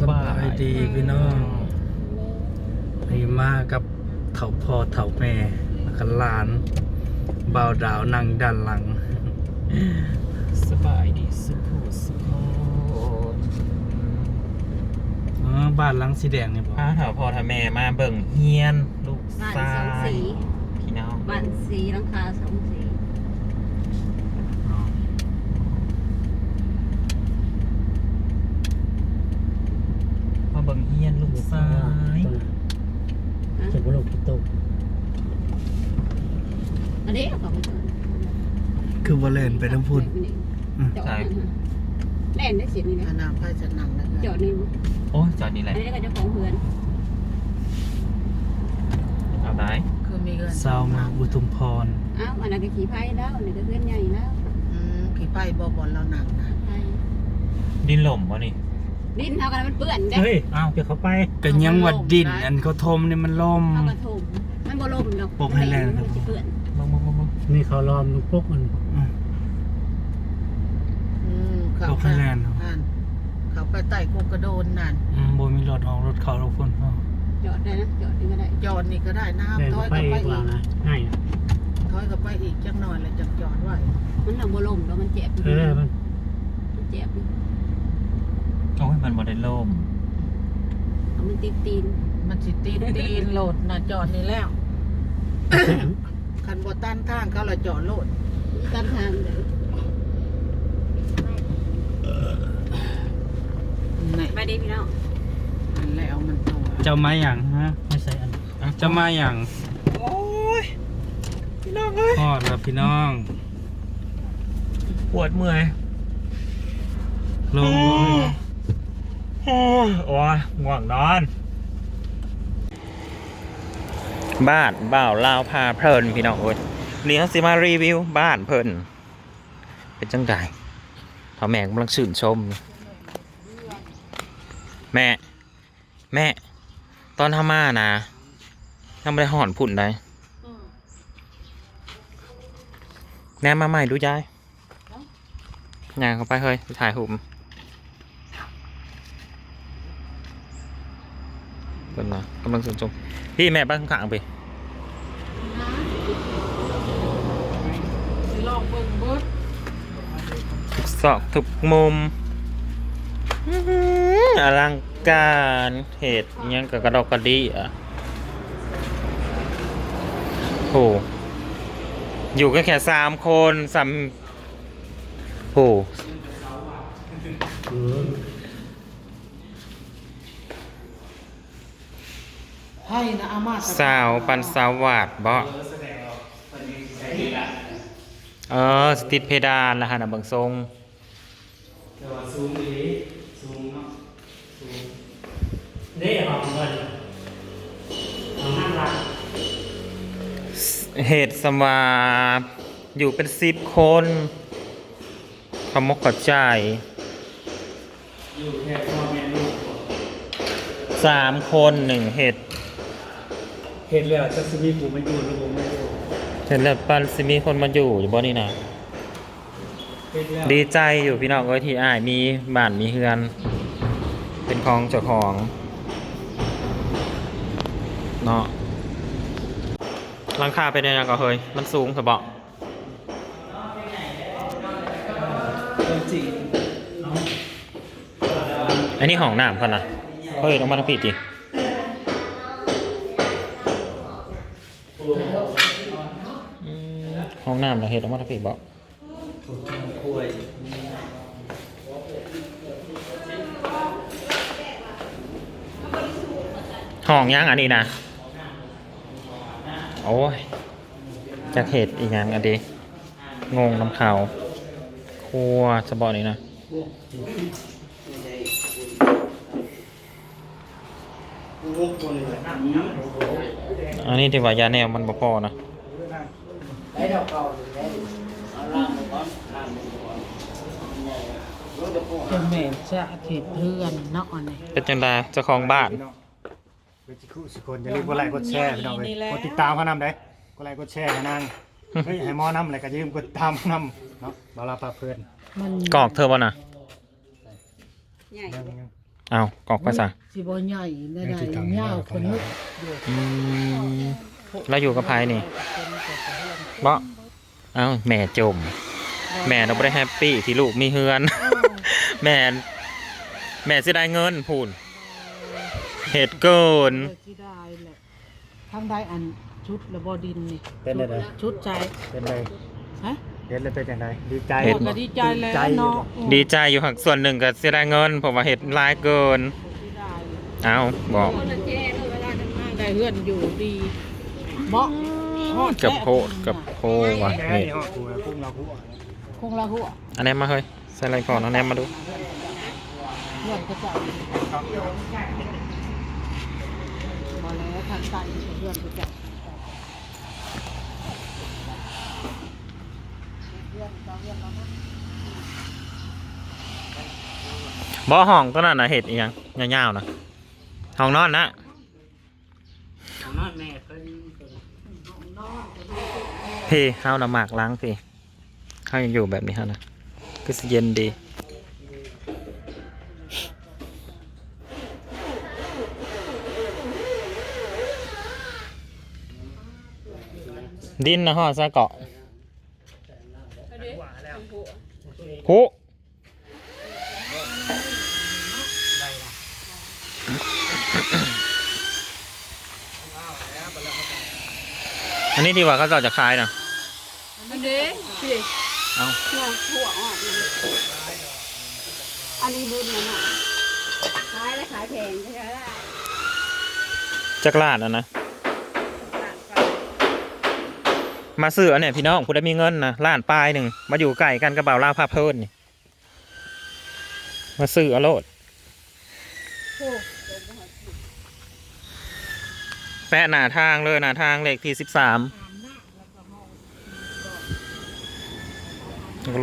สบายดีพี่น้องนี่มากับเถาพ่อเถาแม่แล้วก็หลานบ่าวดาวนั่งด้านหลัง สบายดีสุขสุขอ๋อบ้านหลังสีแดงนี่บ่พาถาพ่อทาแม่มาเบิ่งเฮียน ลูกบ้านชาสองยสีพี่น้องบ้านสีหลังคาสองสี อ๋อ มาเบิ่งเฮียนลูกชายเจ็บลูกที่ตกอันนี้เอาไปก่อนคือบ่เล่นไปทั้งพุ่นอืมจอดนั่นน่ะแล่นได้เสียนี่นะอนาคตจะนั่งแล้วจอดนี่มั้งโอ้ยจอดนี่แหอัละนนี้ก็เจะของเพื่อนเอาได้คือมีเงินเศร้ามาอุทุมพรอ้าวอันนั้นก็ขี่ไผ่แล้วอันนี้ก็เพื่อนใหญ่แล้วอืมขี่ไปบ่บอลเราหนักนะไผ่ดินหล่มวะนี่ ดินเท่ากันมันเปื้อนเด้เฮ้ยเอาเดี๋ยวเขาไปก็ยังว่าดิน อันเขาทมนี่มันล่มเอากระทงมันบ่ลมดอกปกให้แล่นมันสิเปื้อนมึงมึงมึงมึงนี่เขาล้อมลูกพวกมันอืม อืมเขาตกให้แล่นเหรอ นั่นเขาไปไต่กูกระโดนนั่นอืมบ่มีรถออกรถเขาทุกคนพ่อจอดได้นะจอดนี่ก็ได้จอดนี่ก็ได้น้ำถอยไปกับไปวาอีงกนะง่ายนะถอยกับไปอีกจังหน่อยแล้วจะจอดไว้มันเอาบ่ลมดอกมันเจ็บเออมันมันเจ็บอยู่ โอ้ยมันบ่ได้ล่มเอามันติดตีนมันสิตีนตีนโหลดน่ะจอดนี่แล้วแข็งคันบ่ต้านทางเขาละจอดโหลดตามทางเด้อนี่ไปดีพี่น้องมันแล้วมันตัวเจ้ามาหยังฮะไม่ใส่อันเจ้ามาหยังโอ้ยพี่น้องเอ้ยพ่อแล้วพี่น้อง ปวดเมื่อย ลงลง โอ้ยโอ้ยง่วงนอน บ้านบ่าวลาวพาเพลินพี่น้องเอ้ยนี่เขาสิมารีวิวบ้านเพลินเป็นจังไดพ่อแม่กำลังชื่นชม แม่ แม่ ตอนทามานะยังไม่ได้ห่อนพุ่นได้แนมมาใหม่ดูยายยางเข้าไปเฮ้ยไปถ่ายหุม เป็นมากำลังชื่นชมพี่แม่บ้านข้างๆไปลองเบิ่งเบิดทุกซอกทุกมุมอื้อหืออลังการเหตุยังกับกระดอกกระดีอะโหอยู่กันแค่สามคนสามโห เออ ให้นะอามาสาวปันสาววาดบ่เออสติดเพดานละฮะนะเบางทรงนี่เอาเงินเอาห้าล้านเหตุสมาอยู่เป็นสิบคนขมกขใจายอยู่แค่พ่อแม่ลูกสามคนหนึ่งเหตุ เห็นแล้วจะสิมีผู้มาอยู่หรือบ่มาอยู่เห็นแล้วปันสิมีคนมาอยู่อยู่บ่นี่นะเห็นแล้วดีใจอยู่พี่น้องเอ้ยที่อ้ายมีบ้านมีเฮือน เป็นของเจ้าของเนาะหลังคาเป็นยังไงก็เฮ้ยมันสูงสะบอกจริงอันนี้ห้องน้ำเขานะเฮ้ยต้องมาทำผิดดิ ห้องน้ำเราเฮ็ดต้องมาทำผิดบอกคุยห้องยังอันนี้นะโอ้ยจากเหตุอีกอย่างอันดีงงน้ำเขาวครัวจะบอนี่นะอันนี้ที่ว่ายาแนวมันบ่พอนะ lấy đâu câu thì thế nó làm một con làm một con จะแม่นจะเขตเพื่อนเนาะอันนี้เป็นจังไดเจ้าของบ้านเป็นสิคุสิคนอย่าลืมกดไลค์กดแชร์พี่น้องเลยกดติดตามเขานำได้กดไลค์กดแชร์ให้นางเฮ้ยให้หมอนำอะไรก็อย่าลืมกดตามเขานำเนาะบาลาพาเพื่อนมันกรอกเธอบ่น่ะใหญ่ยังยัง เอากอกภาษาสิบ่ใหญ่ได้ได้ยาวคนนึกอืม เราอยู่กับไผนี่บ่เอ้าแม่จม แม่เราไม่ได้แฮปปี้ที่ลูกมีเฮือน แม่แม่สิได้เงินพูนเหตุเกินเออสิได้แหละทางใดอันชุดระบดินนี่เป็นได้ไดชุดใจเป็นไดฮะเฮ็ดแล้วเป็นจังไดดีใจเฮ็โอ้ดก็ดีใจแล้วใจเนาะดีใจอยู่หักส่วนหนึ่งก็สิได้เงินเพราะว่าเหตุร้ายเกินสิได้เอาบอกคนละแจ้เลยเวลาทำงานได้เฮือนอยู่ดี เมาะฮอดกับโพดกับโพว่ะแค่นี่นี้ฮอดกูกุ้งเรากูอะคงละหัวอันนี้มาเฮ้ยใส่อะไรก่อนเอาแนมมาดูเฮือนก็จะบ่แล้วทางใต้เฮือนก็จะบ่ห้องตัวนั้นนะเห็ดอีหยังยาวๆนะห้องนอนนะของน้อยแม่เคย พี่เฮาละหมากล้างพี่เฮายังอยู่แบบนี้ฮะนะก็เย็นดีดินนะฮอดซะเกาะผู้อันนี้ที่ว่าเขาเจ้าจะขายนะ สิเอาหัวหัวออกเลยอันนี้บุญนะน่ะขายแล้วขายแพงใช่ไหมล่ะจักรลาดอะนะ มาซื้ออันเนี้ยพี่น้องผู้ได้มีเงินนะล้านปลายหนึ่ง มาอยู่ใกล้กันกระเป๋าลาวพาเพิ่นนี่ มาซื้อเอาโลดแปะหน้าทางเลยหน้าทางเลขที่สิบสาม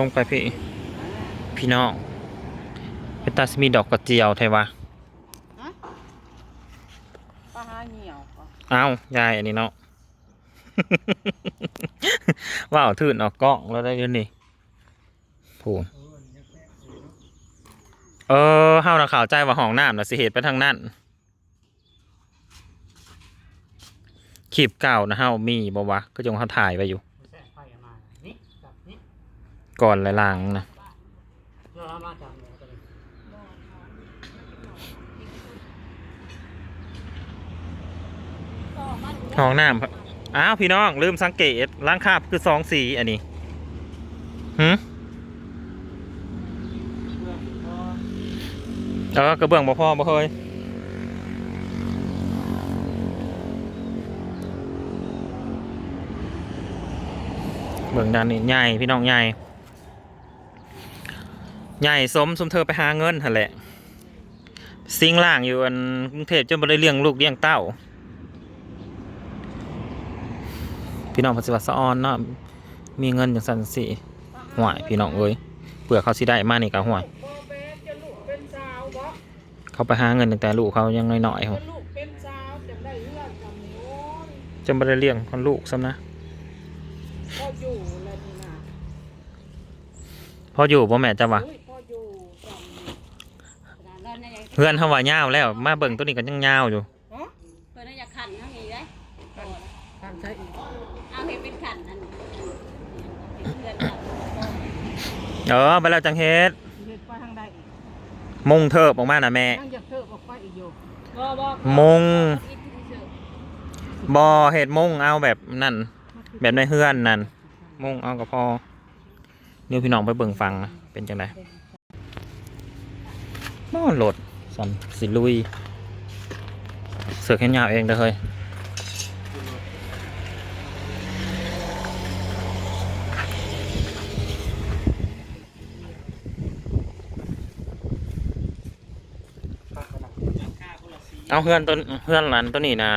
ลงไปพี่ พี่น้องเป็นตาสมีดอกกระเจียวไทยวะปลาหาเหี่ยวก็เอายายอันนี้เนาะ ว้าวทื่นออกกล้องแล้วได้เดี๋ยวนี้ผูนเออเฮานะข่าวใจว่าห้องน้ำนะสิเหตุไปทางนั้นคลิปเก่านะเฮามีบ่วะก็จงเฮาถ่ายไว้อยู่ แซ่ไฟมานี่กับนี่ ก่อนและหลังนะเรามาจากไหนกันห้องน้ำครับอ้าวพี่น้อง ลืมสังเกตล้างคาบคือสองสีอันนี้หืเออกระเบื้องบ่พอบ่เคยเบิ่งด้านนี้ใหญ่พี่น้องใหญ่ ใหญ่สมสมเธอไปหาเงินหั่นแหละซิงล่างอยู่อันกรุงเทพจนบ่ได้เลี้ยงลูกเลี้ยงเต้า พี่น้องพัสวัสะออนเนาะมีเงินอย่างสันสิห่วยพี่น้องเอ้ยเผื่อเขาสิได้มานี่ก็ห่วยบ่แม่จะเป็นสาวบ่เขาไปหาเงินตั้งแต่ลูกเขายังน้อยๆเป็นสาจะได้เฮือนกับโอ้ยจนบ่ได้เลี้ยงคนลูกซ้ำนะพ่ออยู่พ่ออยู่บ่แม่จะวะ อุ้ยพ่ออยู่จำนี่ ร้านนั้นยัง เพื่อนเขาว่าย่าวแล้ว มาเบิ่งตัวนี้ก็ยังย่าวอยู่ฮะเพื่อนอยากขันเขามีได้ทำใช่อีกเอาเห็นเป็นขันนั่นเพื่อนเออไปแล้วจังเฮ็ดเฮ็ดไปทางใดอีกมุงเทิบออกมาน่ะแม่ยังอยากเทิบออกไปอีกอยู่บ่บ่มุงอีกที่เชื่อบ่เฮ็ดมุงเอาแบบนั่นแบบในเฮือนนั่นมุงเอาก็พอเดี๋ยวพี่น้องไปเบิ่งฟังนะเป็นจังไดบ่โหลด สันสิลุย เสือกแค่ยาวเองเด้อเฮ้ยเอาเพื่อนต้นเพื่อนหลานตัวนี้นะ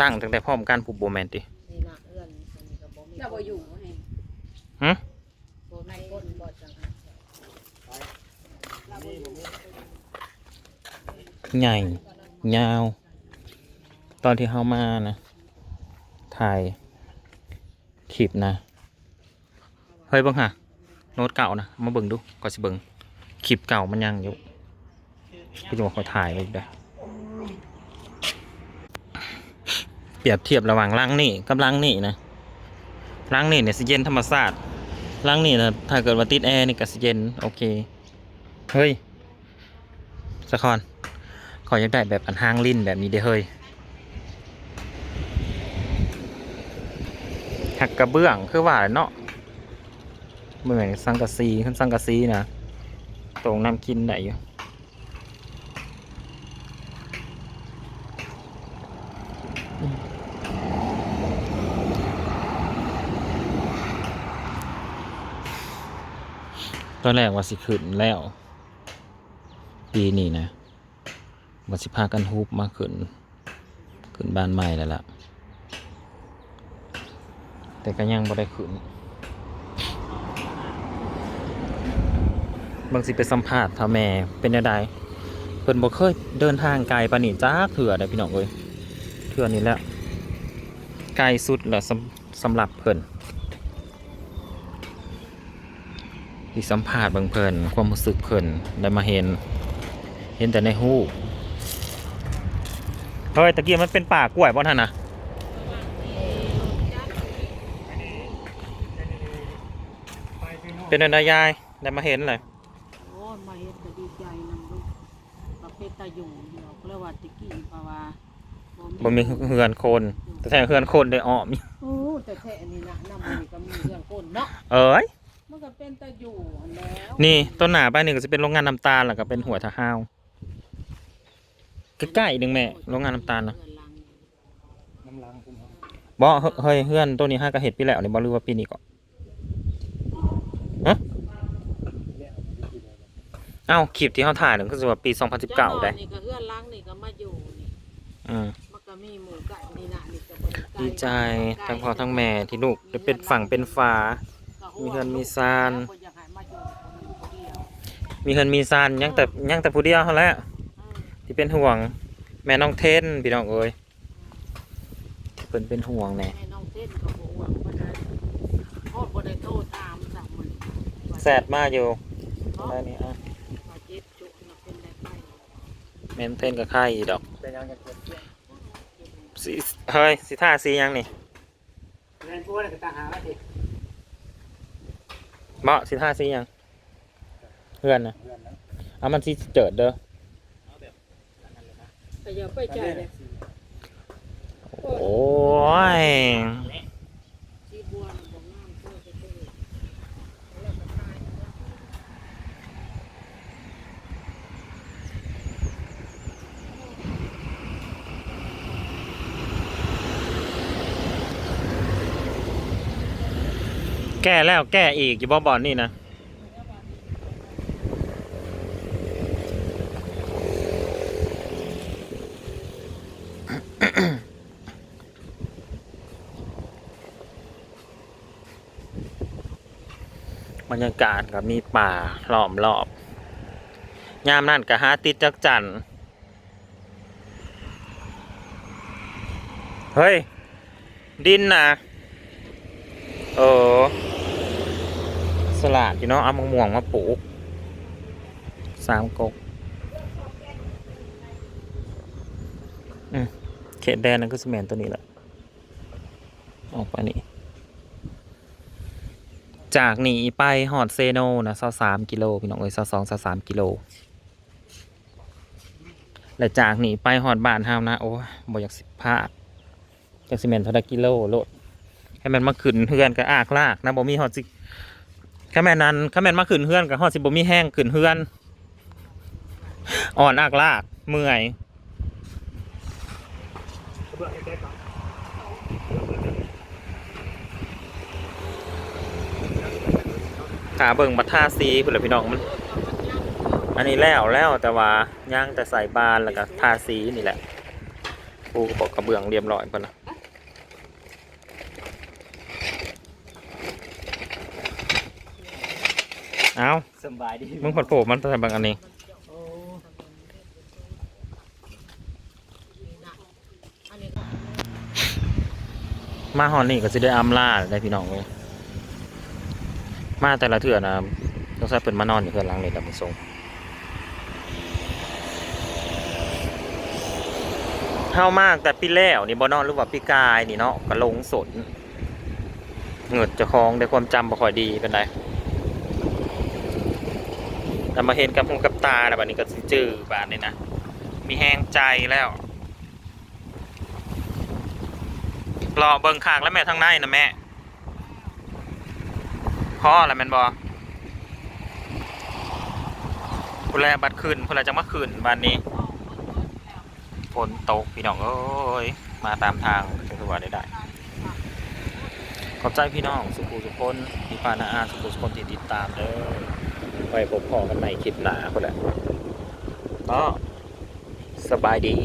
ตั้งตั้งแต่พร้อมการผูกโบแมนติ นี่นะเอื้อนอันนี้ก็บ่มีเราบ่อยู่ให้ หึ บ่ในก้นบ่จังหัน ใหญ่ยาว ตอนที่เขามานะ ถ่ายคลิปนะ เฮ้ยบิ่งฮะโน้ตเก่านะมาเบิ่งดูก่อนสิเบิ่งคลิปเก่ามันยังอยู่ก็จะมาคอยถ่ายไว้อีกเด้เปรียบเทียบระหว่างล้างนี่กับล้างนี่นะล้างนี่เนี่ยสิเย็นธรรมชาสติล้างนี่นะถ้าเกิดว่าติดแอร์นี่ก็สิเย็นโอเค เฮ้ยสะคอน ขออยากได้แบบอันห้างลิ้นแบบนี้เด้เฮ้ยหักกระเบื้องคือว่าเนาะเหมือนสังกะสีขึ้นสังกะสีนะตรงน้ำกินได้อยู่ตอนแรกว่าสิขึ้นแล้ว ปีนี้นะ ว่าสิพากันฮุบมาขึ้น ขึ้นบ้านใหม่แล้วล่ะ แต่ก็ยังบ่ได้ขึ้นบางสิไปสัมภาษณ์ท่าแม่เป็นยังไงเพิ่นบ่เคยเดินทางไกลปานนี้จักเถื่อได้พี่น้องเอ้ยเถื่อนี้แหละไกลสุดแล้วสำสำหรับเพิ่นที่สัมภาษณ์บางเพิ่นความรู้สึกเพิ่นได้มาเห็น เห็นแต่ในหูป เฮ้ยตะกี้มันเป็นป่ากล้วยบ่ท่านนะเป็นอะไรยายได้มาเห็นเลยโอ้ยมาเฮ็ดก็ดีใจนำลูกประเภทตาอยู่เดียวก็เลยว่าตะกี้เพราะว่าบ่มีเฮือนคน แต่แท้เฮือนคนได้อ้อมโอ้แต่แท้นี่นะนำมันนี่ก็มีเรื่องก้นเนาะเอ้ยมันก็เป็นตาอยู่อันแล้วนี่ต้นหนาบ้านหนึ่งก็จะเป็นโรงงานน้ำตาลแล้วก็เป็นหัวทะห้าว ใกล้ๆอีกหนึ่งแม่โรงงานน้ำตาลนะน้ำล้างคุณครับบ่เฮ้ยเฮือนตัวนี้ห้ากระเห็ดปีแล้วนี่บ่รู้ว่าปีนี้ก็ฮะเอ้าคลิปที่เขาถ่ายนั่นคือสิว่าปี 2019ได้นี่ก็เฮือนล้างนี่ก็มาอยู่นี่อืมมันก็มีหมู่ไก่นี่นะนี่ก็บ่ได้ไกลดีใจทั้งพ่อทั้งแม่ที่ลูกได้เป็นฝั่งเป็นฟ้ามีเฮือนมีซานก็อยากให้มาอยู่คนเดียวมีเฮือนมีซานยังแต่ยังแต่ผู้เดียวเท่านั้นแหละเออ ที่เป็นห่วง แม่น้องเทนพี่น้องเอ้ยเพิ่นเป็นห่วงแน่แม่น้องเต้นก็บ่หวังบ่ได้พ่อบ่ได้โทรตามสั่งมันแซดมาอยู่ได้นี่อะว่าเจ็บจุกน่ะเป็นได้ไผแม่นเทนกับไข่ดอกเป็นยังจะเกิดเรื่องสิเฮ้ยสิท่าสียังนี่เรียนพวกนี้ก็ตาหาแล้วสิเหมาะสิท่าสียังเพื่อนนะเพื่อนนะเอามันสิเจิดเด้อ ก็อย่าไปใจเลยโอ้ยสีบัวน่ะบ่งามเท่าจะเท่แก้แล้วแก้อีกอยู่บ่บอนนี่นะ บรรยากาศกับมีป่าล้อมรอบยามนั่นก็หาติดจักจันเฮ้ย ดินนะเออสลัดอยู่เนาะเอามะม่วงมาปลูกสามกกอืมเขตแดนนั่นก็สแมนตัวนี้แหละออกไปนี่ จากนี่ไปหอดเซโนนะซาสามกิโลพี่น้องเอ้ยซาสองซาสามกิโล และจากนี่ไปหอดบ้านเฮานะ โอ้บ่อยากสิบพลาจากซีเมนเท่าไดกิโลโลดให้มันมาขึ้นเฮือนกับอากลากนะบ่มีฮอดสิข้าแม่นั้นข้าแม่นมาขึ้นเฮือนกับฮอดสิบ่มีแห้งขึ้นเฮือน อ่อนอากลากเมื่อย เบื่อแก่ก่อน ขาเบิ่งบัตท่าซีพุ่นล่ะพี่น้องมัน อันนี้แล้วแล้วแต่ว่าย่างแต่ใส่บานแล้วก็ทาสีนี่แหละปูกระบอกกระเบื้องเรียบร้อยเพิ่นนะเอาสบายดีมึงผดโผล่มันแต่บางอันนี้อันนี้ก็มาฮอนนี่ก็สิได้อำลาได้พี่น้องเลย มาแต่ละเถื่อนะต้องใช้เป็นมานอนอยู่เพื่อนหลังเลยดับทรงเท่ามากแต่ปีแล้วนี่บอนอนหรือว่าปีกายนี่เนาะกระลงสนเงิดจะคลองได้ความจำบ่ค่อยดีเป็นไรแต่มาเห็นกับหูกับตาแต่บันี้ก็จืดบาดเลยนะมีแห้งใจแล้วรอเบิ่งขากแล้วแม่ทางในนะแม่ พ่อแล้วแมนบ่พุ่นแลบัดขึ้นพุ่นแลจังมาขึ้นบานนี้ฝนตกพี่น้องเอ้ยมาตามทางจังหวัดได้ขอบใจพี่น้องสุขุสุคนพี่ปานาอาสุขุสุคนที่ติดตามเด้อไว้พบพอกันใหม่คลิปหนาคนแหละก็สบายดี